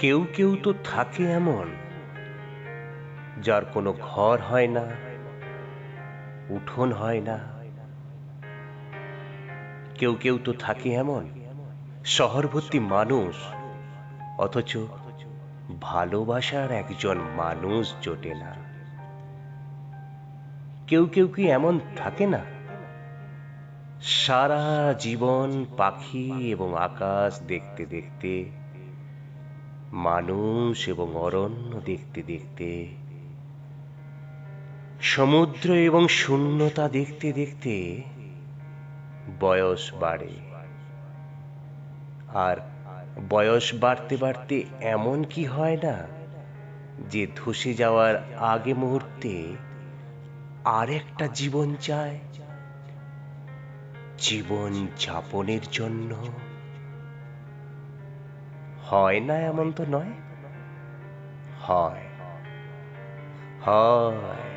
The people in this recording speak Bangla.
কেউ কেউ তো থাকে এমন, যার কোনো ঘর হয় না, উঠোন হয় না। কেউ কেউ তো থাকে এমন শহর ভর্তি মানুষ, অথচ ভালোবাসার একজন মানুষ জোটে না। কেউ কেউ কি এমন থাকে না? সারা জীবন পাখি এবং আকাশ দেখতে দেখতে মানুষ এবং অরণ্য দেখতে দেখতে, সমুদ্র এবং শূন্যতা দেখতে দেখতে বয়স বাড়ে। আর বয়স বাড়তে বাড়তে এমন কি হয় না যে ধসে যাওয়ার আগে মুহূর্তে আরেকটা জীবন চায়? জীবন যাপনের জন্য হয় না এমন তো নয়? হয়। হয়।